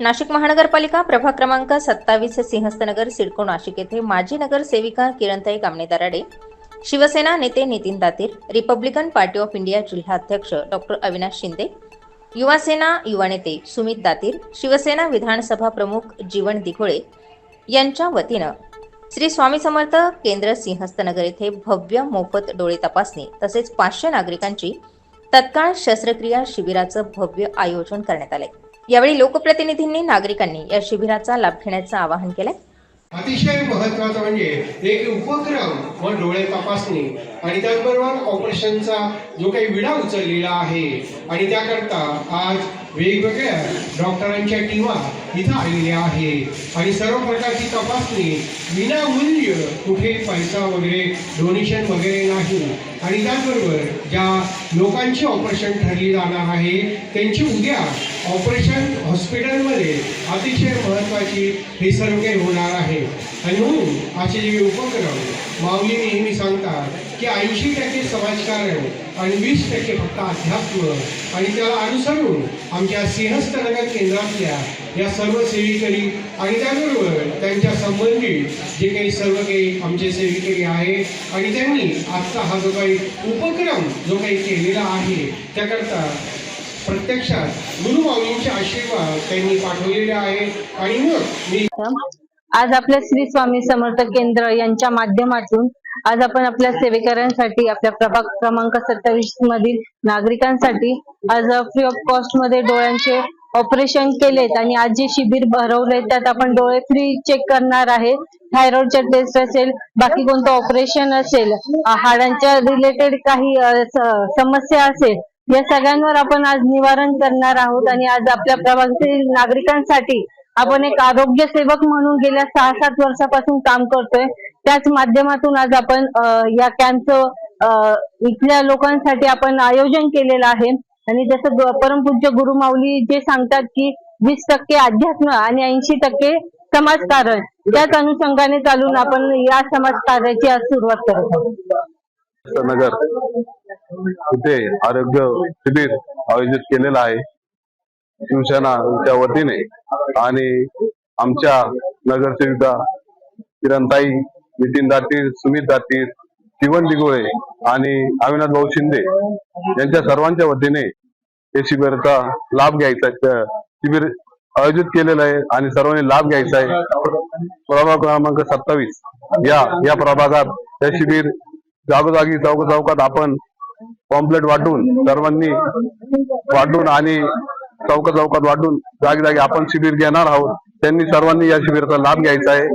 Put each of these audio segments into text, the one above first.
नाशिक महानगरपालिका प्रभाग क्रमांक सत्तावीस सिंहस्थनगर सिडको नाशिक येथे माजी नगरसेविका किरणताई कामणे दराडे शिवसेना नेते Nitin Datir Republican Party of India जिल्हाध्यक्ष डॉक्टर अविनाश शिंदे युवासेना युवा नेते सुमित दातीर शिवसेना विधानसभा प्रमुख जीवन दिघोळे यांच्या वतीनं श्री स्वामी समर्थ केंद्र सिंहस्थनगर येथे भव्य मोफत डोळे तपासणी तसेच पाचशे नागरिकांची तत्काळ शस्त्रक्रिया शिबिराचं भव्य आयोजन करण्यात आले यावेळी लोकप्रतिनिधींनी नागरिकांनी या शिबिराचा लाभ घेण्याचं आवाहन केलंय. अतिशय महत्वाचं म्हणजे एक उपक्रम व डोळे तपासणी आणि त्याचबरोबर ऑपरेशनचा जो काही विडा उचललेला आहे आणि त्याकरता आज वेगवेगळ्या डॉक्टरांच्या टीमा इथं आलेल्या आहेत. आणि सर्व प्रकारची तपासणी विनामूल्य कुठे पैसा वगैरे डोनेशन वगैरे नाही. आणि त्याचबरोबर ज्या लोकांची ऑपरेशन ठरली जाणार आहे त्यांची उद्या ऑपरेशन हॉस्पिटलमध्ये अतिशय महत्त्वाची हे सर्व काही होणार आहे. आणि म्हणून असे जे उपक्रम माऊली नेहमी सांगतात की ऐंशी टक्के समाजकारण आणि वीस टक्के फक्त अध्यात्म आणि त्याला अनुसरून आमच्या सिंहस्थनगर केंद्रातल्या या सर्व सेविकरी आणि त्याबरोबर त्यांच्या संबंधित जे काही सर्व काही आमचे सेविकरी आहे आणि त्यांनी आजचा हा जो काही उपक्रम जो काही केलेला आहे त्याकरता प्रत्यक्षात गुरुमाऊलींचे आशीर्वाद त्यांनी पाठवलेले आहेत. आणि मग मी आज आपल्या श्री स्वामी समर्थ केंद्र यांच्या माध्यमातून आज आपण आपल्या सेवेकऱ्यांसाठी आपल्या प्रभाग क्रमांक सत्तावीस मधील नागरिकांसाठी आज फ्री ऑफ कॉस्टमध्ये डोळ्यांचे ऑपरेशन केलेत आणि आज जे शिबिर भरवले त्यात आपण डोळे फ्री चेक करणार आहे थायरॉइडच्या टेस्ट असेल बाकी कोणतं ऑपरेशन असेल हाडांच्या रिलेटेड काही समस्या असेल या सगळ्यांवर आपण आज निवारण करणार आहोत आणि आज आपल्या प्रभागातील नागरिकांसाठी आपण एक आरोग्य सेवक म्हणून गेल्या सहा सात वर्षापासून काम करतोय. त्याच माध्यमातून आज आपण या कॅम्पचं इथल्या लोकांसाठी आपण आयोजन केलेलं आहे. आणि जसं परमपूज्य गुरुमाऊली जे सांगतात की वीस टक्के अध्यात्म आणि ऐंशी टक्के समाजकारण त्याच अनुषंगाने चालून आपण या समाजकार्याची आज सुरुवात करत आहोत. नगर इथे आरोग्य शिबिर आयोजित केलेलं आहे. शिवसेनाच्या वतीने आणि आमच्या नगरसेविका किरणताई नितीन दातीर सुमित दातीर जीवन दिगोळे आणि अविनाथ भाऊ शिंदे यांच्या सर्वांच्या वतीने हे शिबिराचा लाभ घ्यायचा शिबिर आयोजित केलेलं आहे आणि सर्वांनी लाभ घ्यायचा आहे. प्रभाग क्रमांक सत्तावीस. या या प्रभागात हे शिबिर जागोजागी चौक चौकात आपण पॉम्पलेट वाटून सर्वांनी वाटून आणि चौक चौकात वाटून जागी जागी आपण शिबिर घेणार आहोत. त्यांनी सर्वांनी या शिबिराचा लाभ घ्यायचा आहे.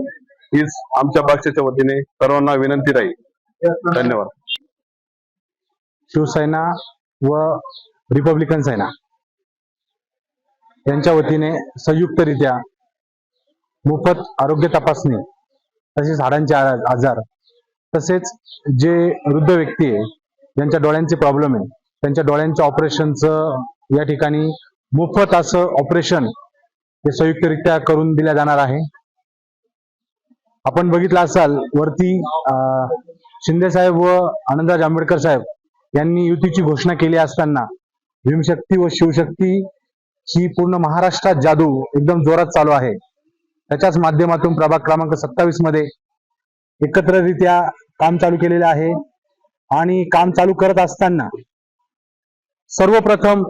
हीच आमच्या पक्षाच्या वतीने सर्वांना विनंती राहील. धन्यवाद. शिवसेना व रिपब्लिकन सेना यांच्या वतीने संयुक्तरित्या मोफत आरोग्य तपासणी तसेच हाडांचे आजार तसेच जे वृद्ध व्यक्ती आहे ज्यांच्या डोळ्यांचे प्रॉब्लेम आहे. त्यांच्या डोळ्यांच्या ऑपरेशनचं या ठिकाणी मोफत असं ऑपरेशन हे संयुक्तरित्या करून दिल्या जाणार आहे. आपण बघितलं असाल वरती शिंदे साहेब व आनंदराज आंबेडकर साहेब यांनी युतीची घोषणा केली असताना भीमशक्ती व शिवशक्ती ही पूर्ण महाराष्ट्रात जादू एकदम जोरात चालू आहे. त्याच्याच माध्यमातून प्रभाग क्रमांक सत्तावीसमध्ये एकत्ररित्या काम चालू केलेलं आहे. आणि काम चालू करत असताना सर्वप्रथम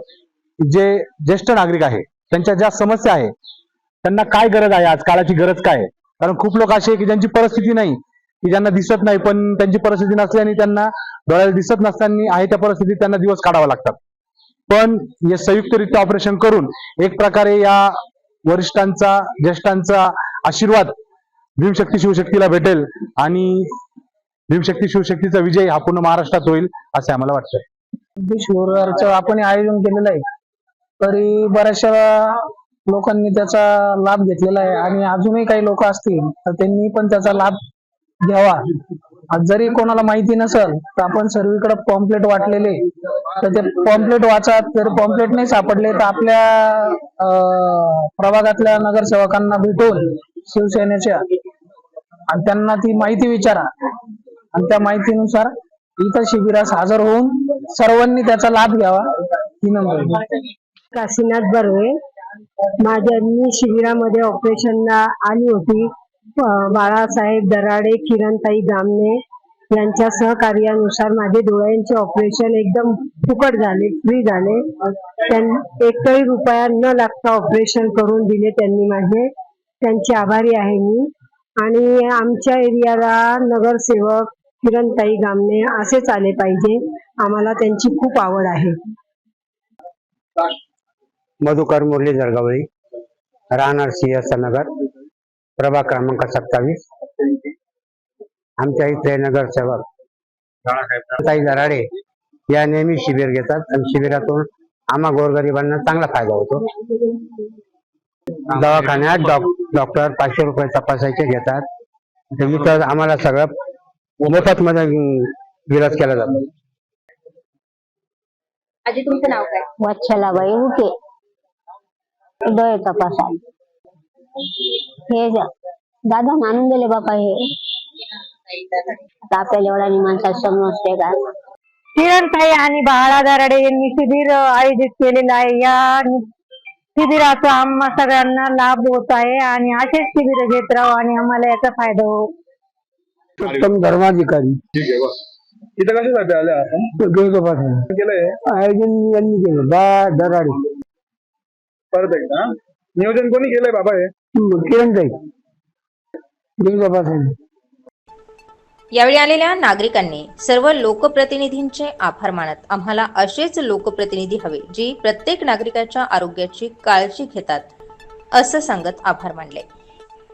जे ज्येष्ठ नागरिक आहे त्यांच्या ज्या समस्या आहे त्यांना काय गरज आहे आज? काळाची गरज काय आहे? कारण खूप लोक असे की ज्यांची परिस्थिती नाही की ज्यांना दिसत नाही पण त्यांची परिस्थिती नसल्याने त्यांना डोळ्याला दिसत नसताना आहे त्या परिस्थितीत त्यांना दिवस काढावा लागतात. पण हे संयुक्तरित्या ऑपरेशन करून एक प्रकारे या वरिष्ठांचा ज्येष्ठांचा आशीर्वाद भीमशक्ती शिवशक्तीला भेटेल आणि भीमशक्ती शिवशक्तीचा विजय हा पूर्ण महाराष्ट्रात होईल असे आम्हाला वाटतंय. शिवराचं आपण आयोजन केलेलं आहे. तरी बऱ्याचशा लोकांनी त्याचा लाभ घेतलेला आहे आणि अजूनही काही लोक असतील तर त्यांनी पण त्याचा लाभ घ्यावा. जरी कोणाला माहिती नसेल तर आपण सर्वीकडे पॉम्पलेट वाटलेले. तर ते पॉम्पलेट वाचा जर पॉम्पलेट नाही सापडले तर आपल्या प्रभागातल्या नगरसेवकांना भेटून शिवसेनेच्या आणि त्यांना ती माहिती विचारा. आणि त्या माहितीनुसार इथं शिबिरास हजर होऊन सर्वांनी त्याचा लाभ घ्यावा विनंती. काशीनाथ बर्वे माझ्या मी शिबिरामध्ये ऑपरेशनला आली होती. बाळासाहेब दराडे किरणताई गामणे यांच्या सहकार्यानुसार माझे डोळ्यांचे ऑपरेशन एकदम फुकट झाले फ्री झाले. त्यां- एकही रुपया न लागता ऑपरेशन करून दिले त्यांनी माझे. त्यांचे आभारी आहे मी. आणि आमच्या एरियाला नगरसेवक किरणताई गामने असेच आले पाहिजे. आम्हाला त्यांची खूप आवड आहे. मधुकर मुरली जळगावळी राहणार सिंहस्थ नगर प्रभाग क्रमांक सत्तावीस. आमच्या इथले नगरसेवक ताई दराडे या नेहमी शिबिर घेतात आणि शिबिरातून आम्हा गोरगरिबांना चांगला फायदा होतो. दवाखान्यात डॉक्टर पाचशे रुपये तपासायचे घेतात. तर आम्हाला सगळं मोफत मध्ये विलास केला जातो. आजी तुमचं नाव काय? वच्छलाबाई उके. डोळे तपासायला हे जा- दादा आणून दिले बापा हे. आता आपल्याला एवढा माणसात समजते का? किरणताई आणि बाळा दराडे यांनी शिबिर आयोजित केलेलं आहे. या शिबिराचा आम्हा सगळ्यांना लाभ होत आहे आणि असेच शिबिर घेत राहू आणि आम्हाला याचा फायदा हो उत्तम धर्माधिकारी. इथं कशासाठी आले आपण? केलंय? आयोजन यांनी केलं. बा दराडे. परत एकदा नियोजन कोणी केलंय बाबा हे? किरणताई देवबाबासाहेब यावेळी आलेल्या नागरिकांनी सर्व लोकप्रतिनिधींचे आभार मानत आम्हाला असेच लोकप्रतिनिधी हवे जी प्रत्येक नागरिकाच्या आरोग्याची काळजी घेतात असं सांगत आभार मानले.